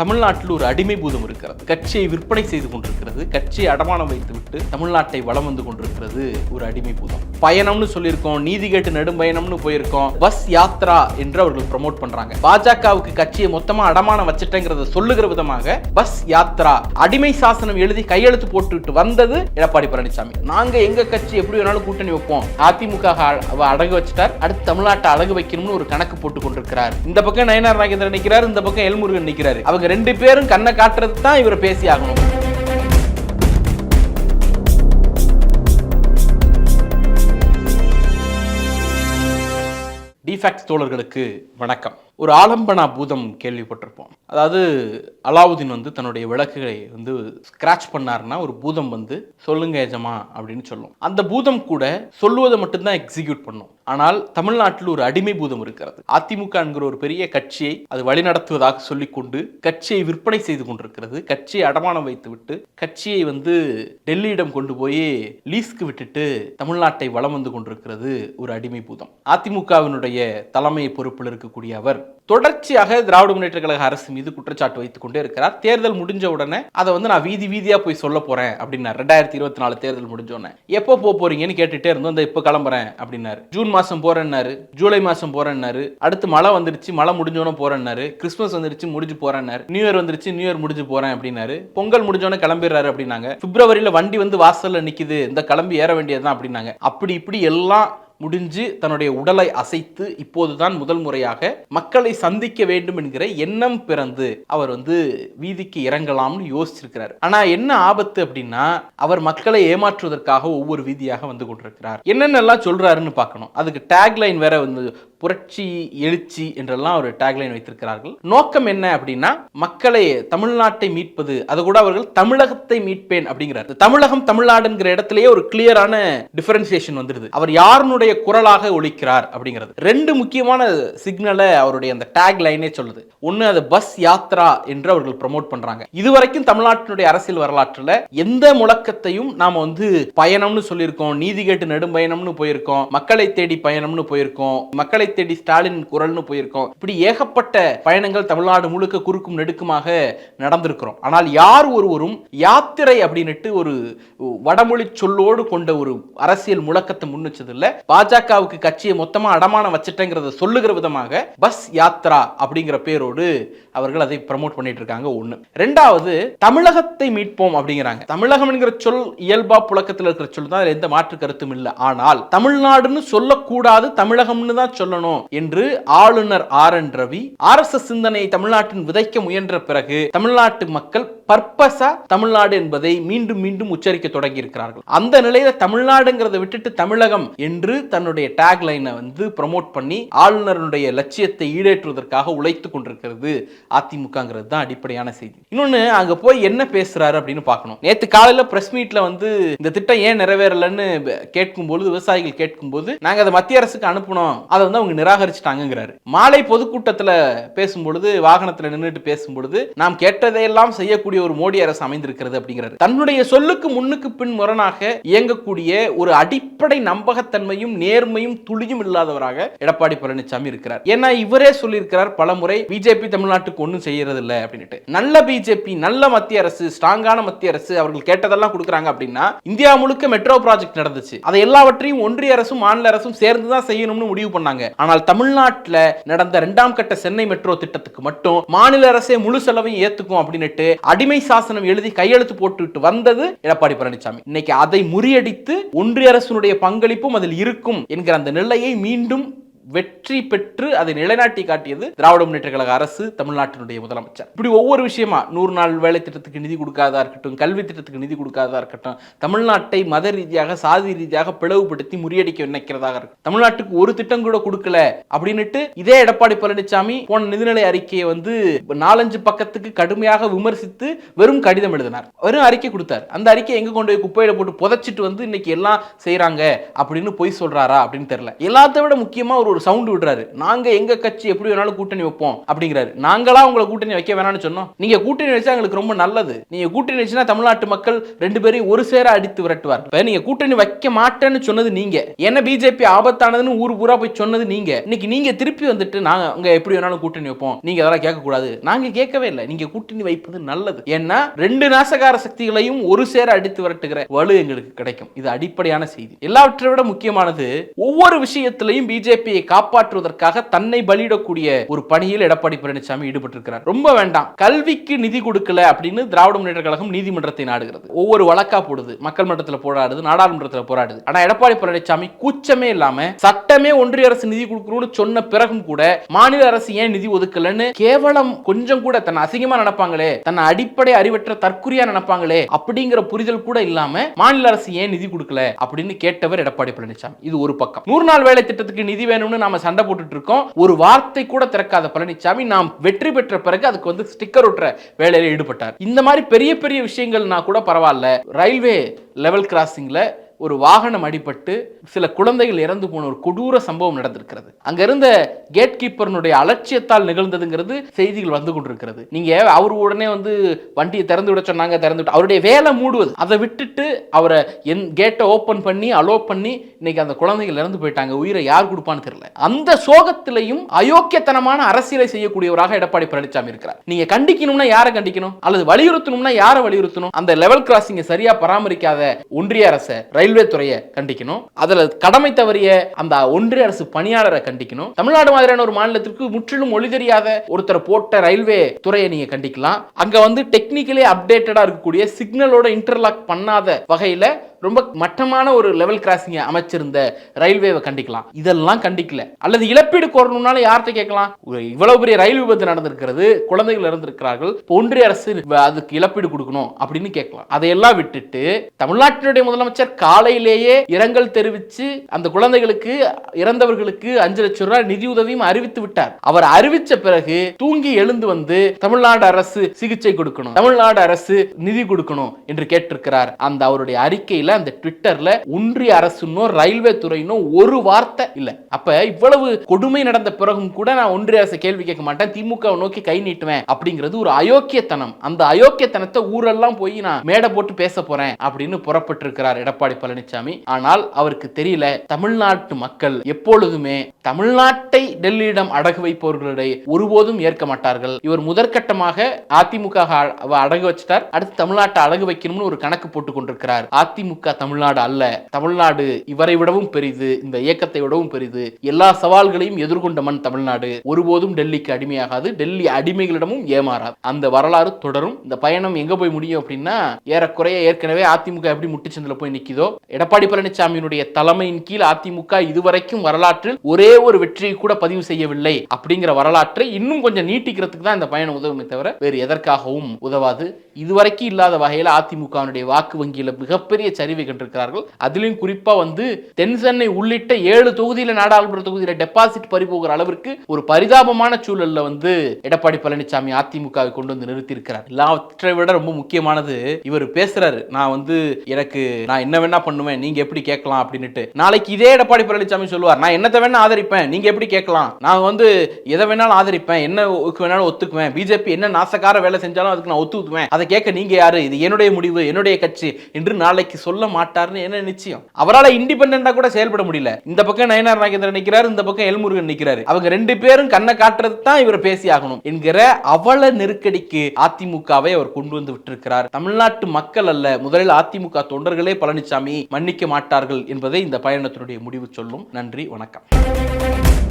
தமிழ்நாட்டில் ஒரு அடிமை பூதம் இருக்கிறது. கட்சியை விற்பனை செய்து கொண்டிருக்கிறது. கட்சியை அடமானம் வைத்துவிட்டு தமிழ்நாட்டை வலம் வந்து கொண்டிருக்கிறது ஒரு அடிமை பூதம். பயணம்னு சொல்லியிருக்கோம். நீதி கேட்டு நெடும் பயணம்னு போயிருக்கோம். பஸ் யாத்ரா என்று அவர்கள் ப்ரமோட் பண்றாங்க. பாஜகவுக்கு கட்சியை மொத்தமா அடமானம் வச்சுட்டேங்கிறத சொல்லுகிற விதமாக பஸ் யாத்ரா அடிமை சாசனம் எழுதி கையெழுத்து போட்டுவிட்டு வந்தது எடப்பாடி பழனிசாமி. நாங்க எங்க கட்சி எப்படி வேணாலும் கூட்டணி வைப்போம். அதிமுக அடகு வச்சுட்டார். அடுத்து தமிழ்நாட்டை அழகு வைக்கணும்னு ஒரு கணக்கு போட்டு கொண்டிருக்கிறார் இந்த பக்கம் நயனார் நாகேந்திரன் நிக்கிறார். இந்த பக்கம் எல்முருகன் நிற்கிறார் அவங்க ரெண்டு பேரும் கண்ணை காட்டுறது தான் இவர் பேசி ஆகணும். டிஃபேக்ட் தோழர்களுக்கு வணக்கம். ஒரு ஆலம்பனா பூதம் கேள்விப்பட்டிருப்போம். அதாவது அலாவுதீன் வந்து தன்னுடைய விளக்குகளை வந்து ஸ்கிராச் பண்ணாருன்னா ஒரு பூதம் வந்து சொல்லுங்க எஜமா அப்படின்னு சொல்லும். அந்த பூதம் கூட சொல்லுவதை மட்டும்தான் எக்ஸிக்யூட் பண்ணும். ஆனால் தமிழ்நாட்டில் ஒரு அடிமை பூதம் இருக்கிறது. அதிமுக என்கிற ஒரு பெரிய கட்சியை அது வழிநடத்துவதாக சொல்லிக்கொண்டு கட்சியை விற்பனை செய்து கொண்டிருக்கிறது. கட்சியை அடமானம் வைத்துவிட்டு கட்சியை வந்து டெல்லியிடம் கொண்டு போய் லீஸ்க்கு விட்டுட்டு தமிழ்நாட்டை வலம் வந்து கொண்டிருக்கிறது ஒரு அடிமை பூதம். அதிமுகவினுடைய தலைமை பொறுப்பில் இருக்கக்கூடிய அவர் தொடர்ச்சியாக திராவிட முன்னேற்ற கழக அரசு மீது குற்றச்சாட்டு வைத்துக் கொண்டே இருக்கிறார். தேர்தல் முடிஞ்ச உடனே அதை வந்து நான் வீதி வீதியா போய் சொல்ல போறேன் அப்படின்னாரு. ரெண்டாயிரத்தி இருபத்தி நாலு தேர்தல் முடிஞ்ச உடனே. எப்போ போக போறீங்கன்னு கேட்டுட்டே இருந்தோம். இந்த இப்போ கிளம்புறேன் அப்படின்னாரு. ஜூன் மாசம் போறேன்னாரு. ஜூலை மாசம் போறேன்னாரு. அடுத்து மழை வந்துருச்சு. மழை முடிஞ்சோடனே போறேன்னாரு. கிறிஸ்மஸ் வந்துருச்சு. முடிஞ்சு போறேன்னாரு. நியூ இயர் வந்துருச்சு. நியூ இயர் முடிஞ்சு போறேன் அப்படின்னாரு. பொங்கல் முடிஞ்சோடனே கிளம்பிடுறாரு அப்படின்னாங்க. பிப்ரவரியில வண்டி வந்து வாசல்ல நிக்குது. இந்த கிளம்பி ஏற வேண்டியதுதான் அப்படின்னாங்க. அப்படி இப்படி எல்லாம் முடிஞ்சு தன்னுடைய உடலை அசைத்து இப்போதுதான் முதல் முறையாக மக்களை சந்திக்க வேண்டும் என்கிற எண்ணம் பிறந்து அவர் வந்து வீதிக்கு இறங்கலாம்னு யோசிச்சிருக்கிறார். ஆனா என்ன ஆபத்து அப்படின்னா அவர் மக்களை ஏமாற்றுவதற்காக ஒவ்வொரு வீதியாக வந்து கொண்டிருக்கிறார். என்னென்னலாம் சொல்றாருன்னு பார்க்கணும். அதுக்கு டேக்லைன் வேற வந்து புரட்சி எழுச்சி என்றெல்லாம் ஒரு டேக்லைன் வைத்திருக்கிறார்கள். நோக்கம் என்ன அப்படின்னா மக்களை தமிழ்நாட்டை மீட்பது. அது கூட அவர்கள் தமிழகத்தை மீட்பேன் அப்படிங்கிறார். தமிழகம் தமிழ்நாடுங்கிற இடத்திலேயே ஒரு கிளியரான டிஃபரன்சியேஷன் வந்துருது அவர் யாருனுடைய குரலாக ஒழிக்கிறார் அப்படிங்கிறது. ரெண்டு முக்கியமான சிக்னலை அவருடைய அந்த டேக் லைனே சொல்லுது. ஒன்னு அது பஸ் யாத்ரா என்று அவர்கள் ப்ரமோட் பண்றாங்க. இதுவரைக்கும் தமிழ்நாட்டினுடைய அரசியல் வரலாற்றில் எந்த முழக்கத்தையும் நாம வந்து பயணம்னு சொல்லியிருக்கோம் நீதி கேட்டு நெடும் பயணம்னு போயிருக்கோம் மக்களை தேடி பயணம்னு போயிருக்கோம் மக்களை மக்களை தேடி ஸ்டாலின் குரல்னு போயிருக்கோம். இப்படி ஏகப்பட்ட பயணங்கள் தமிழ்நாடு முழுக்க குறுக்கும் நெடுக்குமாக நடந்திருக்கிறோம். ஆனால் யார் ஒருவரும் யாத்திரை அப்படின்னுட்டு ஒரு வடமொழி சொல்லோடு கொண்ட ஒரு அரசியல் முழக்கத்தை முன்னிச்சது இல்ல பாஜகவுக்கு கட்சியை மொத்தமா அடமானம் வச்சுட்டேங்கிறத சொல்லுகிற விதமாக பஸ் யாத்ரா அப்படிங்கிற பேரோடு அவர்கள் அதை ப்ரமோட் பண்ணிட்டு இருக்காங்க ஒண்ணு. ரெண்டாவது தமிழகத்தை மீட்போம் அப்படிங்கிறாங்க. தமிழகம் என்கிற சொல் இயல்பா புழக்கத்தில் இருக்கிற சொல் தான் எந்த மாற்று கருத்தும் இல்லை. ஆனால் தமிழ்நாடுன்னு சொல்லக்கூடாது தமிழகம்னு தான் சொல்லணும். என்று ஆளுநர் R N Ravi R S S சிந்தனையை தமிழ்நாட்டின் விதைக்க முயன்ற பிறகு தமிழ்நாட்டு மக்கள் பர்பஸா தமிழ்நாடு என்பதை மீண்டும் மீண்டும் உச்சரிக்க தொடங்கி இருக்கிறார்கள் அந்த நிலையில தமிழ்நாடுங்கிறத விட்டுட்டு தமிழகம் என்று தன்னுடைய டேக் லைனை வந்து ப்ரமோட் பண்ணி ஆளுநருடைய லட்சியத்தை ஈடேற்றுவதற்காக உழைத்து கொண்டிருக்கிறது அதிமுகங்கிறது தான் அடிப்படையான செய்தி. இன்னொன்னு அங்க போய் என்ன பேசுறாரு அப்படின்னு பார்க்கணும். நேற்று காலையில பிரஸ் மீட்ல வந்து இந்த திட்டம் ஏன் நிறைவேறலன்னு கேட்கும் பொழுது விவசாயிகள் கேட்கும்போது நாங்க அதை மத்திய அரசுக்கு அனுப்பணும் அதை வந்து அவங்க நிராகரிச்சுட்டாங்கிறாரு மாலை பொதுக்கூட்டத்தில் பேசும்பொழுது வாகனத்தில் வாகனத்துல நின்றுட்டு பேசும்பொழுது நாம் கேட்டதையெல்லாம் செய்யக்கூடிய இருக்கக்கூடிய ஒரு மோடி அரசு அமைந்திருக்கிறது அப்படிங்கிறாரு. தன்னுடைய சொல்லுக்கு முன்னுக்கு பின் முரணாக இயங்கக்கூடிய ஒரு அடிப்படை நம்பகத்தன்மையும் நேர்மையும் துளியும் இல்லாதவராக எடப்பாடி பழனிசாமி இருக்கிறார். ஏன்னா இவரே சொல்லியிருக்கிறார் பல முறை பிஜேபி தமிழ்நாட்டுக்கு ஒன்றும் செய்யறது இல்லை அப்படின்ட்டு நல்ல பிஜேபி நல்ல மத்திய அரசு ஸ்ட்ராங்கான மத்திய அரசு அவர்கள் கேட்டதெல்லாம் கொடுக்குறாங்க அப்படின்னா இந்தியா முழுக்க மெட்ரோ ப்ராஜெக்ட் நடந்துச்சு. அதை எல்லாவற்றையும் ஒன்றிய அரசும் மாநில அரசும் சேர்ந்து தான் செய்யணும்னு முடிவு பண்ணாங்க. ஆனால் தமிழ்நாட்டில் நடந்த இரண்டாம் கட்ட சென்னை மெட்ரோ திட்டத்துக்கு மட்டும் மாநில அரசே முழு செலவையும் ஏத்துக்கும் அப்படின்னுட்டு அடிமை சாசனம் எழுதி கையெழுத்து போட்டுவிட்டு வந்தது எடப்பாடி பழனிசாமி. இன்னைக்கு அதை முறியடித்து ஒன்றிய அரசினுடைய பங்களிப்பும் அதில் இருக்கும் என்கிற அந்த நிலையை மீண்டும் வெற்றி பெற்று அதை நிலைநாட்டி காட்டியது திராவிட முன்னேற்ற கழக அரசு தமிழ்நாட்டினுடைய முதலமைச்சர். இப்படி ஒவ்வொரு விஷயமா நூறு நாள் வேலை திட்டத்துக்கு நிதி கொடுக்காதா இருக்கட்டும் கல்வி திட்டத்துக்கு நிதி கொடுக்காதா இருக்கட்டும் தமிழ்நாட்டை மத ரீதியாக சாதி ரீதியாக பிளவுபடுத்தி முறியடிக்க நினைக்கிறதாக இருக்கும் தமிழ்நாட்டுக்கு ஒரு திட்டம் கூட கொடுக்கல அப்படின்னுட்டு இதே எடப்பாடி பழனிசாமி போன நிதிநிலை அறிக்கையை வந்து நாலஞ்சு பக்கத்துக்கு கடுமையாக விமர்சித்து வெறும் கடிதம் எழுதினார். வெறும் அறிக்கை கொடுத்தார். அந்த அறிக்கை எங்க கொண்டு போய் குப்பையில போட்டு புதைச்சிட்டு வந்து இன்னைக்கு எல்லாம் செய்யறாங்க அப்படின்னு பொய் சொல்றாரா அப்படின்னு தெரியல. எல்லாத்தை விட முக்கியமா ஒரு ஒரு சவுண்ட் விடுறாரு. நாங்க எங்க கட்சி எப்படி வேணாலும் கூட்டணி வைப்போம் அப்படிங்கிறாரு. நாங்களா உங்களை கூட்டணி வைக்க வேணாம்னு சொன்னோம். நீங்க கூட்டணி வச்சா எங்களுக்கு ரொம்ப நல்லது. நீங்க கூட்டணி வச்சுனா தமிழ்நாட்டு மக்கள் ரெண்டு பேரையும் ஒரு சேர அடித்து விரட்டுவார். இப்ப நீங்க கூட்டணி வைக்க மாட்டேன்னு சொன்னது நீங்க. என்ன பிஜேபி ஆபத்தானதுன்னு ஊர் பூரா போய் சொன்னது நீங்க. இன்னைக்கு நீங்க திருப்பி வந்துட்டு நாங்க அங்க எப்படி வேணாலும் கூட்டணி வைப்போம். நீங்க அதெல்லாம் கேட்க கூடாது நாங்க கேட்கவே இல்லை. நீங்க கூட்டணி வைப்பது நல்லது. ஏன்னா ரெண்டு நாசகார சக்திகளையும் ஒரு சேர அடித்து விரட்டுகிற வலு எங்களுக்கு கிடைக்கும். இது அடிப்படையான செய்தி. எல்லாவற்றை விட முக்கியமானது ஒவ்வொரு விஷயத்திலையும் பிஜேபியை காப்பாற்றுவதற்காக தன்னை பலியிடக்கூடிய ஒரு பணியில் எடப்பாடி பழனிசாமி ஈடுபட்டிருக்கிறார். ரொம்ப வேண்டாம். கல்விக்கு நிதி கொடுக்கல அப்படின்னு திராவிட முன்னேற்ற கழகம் நீதிமன்றத்தை நாடுகிறது. ஒவ்வொரு வழக்கா போடுது. மக்கள் மன்றத்தில் போராடுது நாடாளுமன்றத்தில் போராடுது. ஆனா எடப்பாடி பழனிசாமி கூச்சமே இல்லாம சட்டமே ஒன்றிய அரசு நிதி கொடுக்கணும்னு சொன்ன பிறகும் கூட மாநில அரசு ஏன் நிதி ஒதுக்கலன்னு கேவலம் கொஞ்சம் கூட தன்னை அசிங்கமா நினைப்பாங்களே தன்னை அடிப்படை அறிவற்ற தற்குறியா நினைப்பாங்களே அப்படிங்கிற புரிதல் கூட இல்லாம மாநில அரசு ஏன் நிதி கொடுக்கல அப்படின்னு கேட்டவர் எடப்பாடி பழனிசாமி. இது ஒரு பக்கம். நூறு நாள் வேலை திட்டத்துக்கு நிதி வேணும்னு நாம சண்டை போட்டுட்டு இருக்கோம் ஒரு வார்த்தை கூட திறக்காத பழனிசாமி நாம் வெற்றி பெற்ற பிறகு அதுக்கு வந்து ஸ்டிக்கர் ஒட்டுற வேலையில ஈடுபட்டார். இந்த மாதிரி பெரிய பெரிய விஷயங்கள்னா கூட பரவாயில்ல. ரயில்வே லெவல் கிராசிங்ல ஒரு வாகனம் அடிபட்டு சில குழந்தைகள் இறந்து போன ஒரு கொடூர சம்பவம் நடந்திருக்கிறது. அங்க இருந்த கேட் கீப்பர்னுடைய அலட்சியத்தால் நிகழ்ந்ததுங்கிறது செய்திகள் வந்து கொண்டிருக்கிறது. நீங்க அவர் உடனே வந்து வண்டியை திறந்து விட சொன்னாங்க திறந்து விட்டு அவருடைய வேலை மூடுவது. அதை விட்டுட்டு அவரை என் கேட்டை ஓப்பன் பண்ணி அலோ பண்ணி இன்னைக்கு அந்த குழந்தைகள் இறந்து போயிட்டாங்க. உயிரை யார் கொடுப்பான்னு தெரியல. அந்த சோகத்திலையும் அயோக்கியத்தனமான அரசியலை செய்யக்கூடியவராக எடப்பாடி பழனிசாமி இருக்கிறார். நீங்க கண்டிக்கணும்னா யாரை கண்டிக்கணும்? அல்லது வலியுறுத்தணும்னா யாரை வலியுறுத்தணும்? அந்த லெவல் கிராசிங்கை சரியா பராமரிக்காத ஒன்றிய அரசை ரயில்வே துறையை கண்டிக்கணும். அதுல கடமை தவறிய அந்த ஒன்றிய அரசு பணியாளரை கண்டிக்கணும். தமிழ்நாடு மாதிரியான ஒரு மாநிலத்திற்கு முற்றிலும் மொழி தெரியாத ஒருத்தரை போட்ட ரயில்வே துறையை நீங்க கண்டிக்கலாம். அங்க வந்து டெக்னிக்கலி அப்டேட்டடா இருக்கக்கூடிய சிக்னலோட இன்டர்லாக் பண்ணாத வகையில ரொம்ப மட்டமான ஒரு லெவல் கிராசிங்கை அமைச்சிருந்த ரயில்வேவை கண்டிக்கலாம். இதெல்லாம் கண்டிக்கல. அல்லது இழப்பீடு கோரணும்னால யார்கிட்ட கேட்கலாம்? ஒரு இவ்வளவு பெரிய ரயில் விபத்து நடந்திருக்கிறது குழந்தைகள் இறந்திருக்கிறார்கள் ஒன்றிய அரசு அதுக்கு இழப்பீடு கொடுக்கணும் அப்படின்னு கேட்கலாம். அதையெல்லாம் விட்டுட்டு தமிழ்நாட்டினுடைய முதலமைச்சர் காலையிலேயே இரங்கல் தெரிவித்து அந்த குழந்தைகளுக்கு இறந்தவர்களுக்கு அஞ்சு லட்சம் ரூபாய் நிதியுதவியும் அறிவித்து விட்டார். அவர் அறிவிச்ச பிறகு தூங்கி எழுந்து வந்து தமிழ்நாடு அரசு சிகிச்சை கொடுக்கணும் தமிழ்நாடு அரசு நிதி கொடுக்கணும் என்று கேட்டிருக்கிறார். அந்த அவருடைய அறிக்கையில அந்த ட்விட்டர்ல ஒன்றிய அரசுனோ ரயில்வே துறையினோ ஒரு வார்த்தை இல்ல. அப்ப இவ்வளவு கொடுமை நடந்த பிறகும் கூட நான் ஒன்றிய அரசு கேள்வி கேட்க மாட்டேன். திமுக நோக்கி கை நீட்டுவேன் அப்படிங்கிறது ஒரு அயோக்கியத்தனம். அந்த அயோக்கியத்தனத்தை ஊரெல்லாம் போய் நான் மேடை போட்டு பேச போறேன் அப்படின்னு புறப்பட்டிருக்கிறார் எடப்பாடி பழனிசாமி ஆனால் அவருக்கு தெரியல தமிழ்நாட்டு மக்கள் எப்பொழுதுமே தமிழ்நாட்டை டெல்லியிடம் அடகு வைப்பவர்களை ஒருபோதும் ஏற்க மாட்டார்கள். இவர் முதற்கட்டமாக அதிமுக அடகு வச்சிட்டார். அடுத்து தமிழ்நாட்டை அடகு வைக்கணும்னு ஒரு கணக்கு போட்டுக் கொண்டிருக்கிறார். அதிமுக திமுக தமிழ்நாடு அல்ல. தமிழ்நாடு இவரை விடவும் பெரிது இந்த இயக்கத்தை விடவும் பெரிது. எல்லா சவால்களையும் எதிர்கொண்ட மண் தமிழ்நாடு. ஒருபோதும் டெல்லிக்கு அடிமையாகாது. டெல்லி அடிமைகளிடமும் ஏமாறாது. அந்த வரலாறு தொடரும். இந்த பயணம் எங்க போய் முடியும் அப்படின்னா ஏறக்குறைய ஏற்கனவே அதிமுக எப்படி முட்டுச்சந்தில் போய் நிக்குதோ எடப்பாடி பழனிசாமியினுடைய தலைமையின் கீழ் அதிமுக இதுவரைக்கும் வரலாற்றில் ஒரே ஒரு வெற்றியை கூட பதிவு செய்யவில்லை அப்படிங்கிற வரலாற்றை இன்னும் கொஞ்சம் நீட்டிக்கிறதுக்கு தான் இந்த பயணம் உதவுமே தவிர வேறு எதற்காகவும் உதவாது. இதுவரைக்கும் இல்லாத வகையில் அதிமுகவினுடைய வாக்கு வங்கியில மிகப்பெரிய சரிவை கண்டிருக்கிறார்கள் அதிலும் குறிப்பா வந்து தென் சென்னை உள்ளிட்ட ஏழு தொகுதியில நாடாளுமன்ற தொகுதியில டெபாசிட் பறிபோகிற அளவிற்கு ஒரு பரிதாபமான சூழல்ல வந்து எடப்பாடி பழனிசாமி அதிமுகவை கொண்டு வந்து நிறுத்தியிருக்கிறார். எல்லாவற்றை விட ரொம்ப முக்கியமானது இவர் பேசுறாரு. நான் வந்து எனக்கு நான் என்ன வேணா பண்ணுவேன் நீங்க எப்படி கேட்கலாம் அப்படின்னுட்டு. நாளைக்கு இதே எடப்பாடி பழனிசாமி சொல்லுவார் நான் என்னத்தை வேணா ஆதரிப்பேன் நீங்க எப்படி கேட்கலாம்? நான் வந்து எதை வேணாலும் ஆதரிப்பேன் என்ன வேணாலும் ஒத்துக்குவேன் பிஜேபி என்ன நாசக்கார வேலை செஞ்சாலும் அதுக்கு நான் ஒத்துக்குவேன். அதை கேட்க நீங்க யாரு? இது என்னுடைய முடிவு என்னுடைய கட்சி என்று நாளைக்கு சொல்ல மாட்டார்னு என்ன நிச்சயம்? அவரால் இண்டிபெண்டா கூட செயல்பட முடியல. இந்த பக்கம் நயனார் நாகேந்திரன் நிற்கிறார் இந்த பக்கம் எல்முருகன் நிற்கிறாரு அவங்க ரெண்டு பேரும் கண்ணை காட்டுறது தான் இவர் பேசி ஆகணும் என்கிற அவல நெருக்கடிக்கு அதிமுகவை அவர் கொண்டு வந்து விட்டிருக்கிறார். தமிழ்நாட்டு மக்கள் அல்ல முதலில் அதிமுக தொண்டர்களே பழனிசாமி மன்னிக்க மாட்டார்கள் என்பதை இந்த பயணத்தினுடைய முடிவு சொல்லும். நன்றி வணக்கம்.